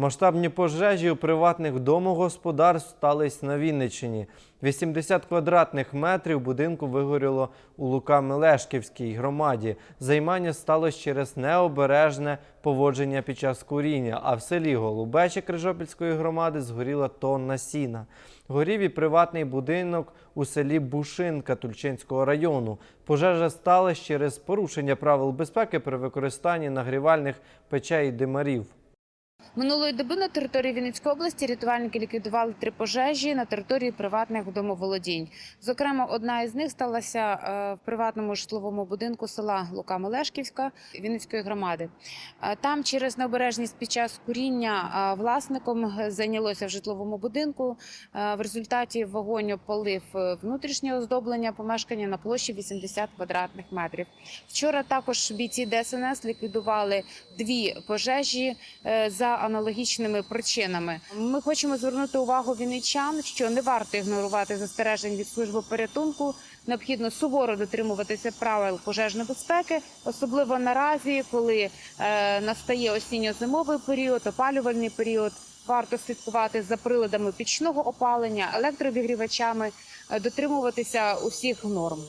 Масштабні пожежі у приватних домогосподарств стались на Вінниччині. 80 квадратних метрів будинку вигоріло у Лука-Мелешківській громаді. Займання сталося через необережне поводження під час куріння, а в селі Голубечі Крижопільської громади згоріла тонна сіна. Горів і приватний будинок у селі Бушинка Тульчинського району. Пожежа сталася через порушення правил безпеки при використанні нагрівальних печей і димарів. Минулої доби на території Вінницької області рятувальники ліквідували три пожежі на території приватних домоволодінь. Зокрема, одна із них сталася е, в приватному житловому будинку села Лука Мелешківська Вінницької громади. Е, Там через необережність під час куріння е, власником зайнялося в житловому будинку. В результаті вогонь опалив внутрішнє оздоблення помешкання на площі 80 квадратних метрів. Вчора також бійці ДСНС ліквідували дві пожежі за аналогічними причинами. Ми хочемо звернути увагу вінничан, що не варто ігнорувати застережень від служби порятунку. Необхідно суворо дотримуватися правил пожежної безпеки, особливо наразі, коли е, настає осінньо-зимовий період, опалювальний період. Варто слідкувати за приладами пічного опалення, електровігрівачами, е, дотримуватися усіх норм.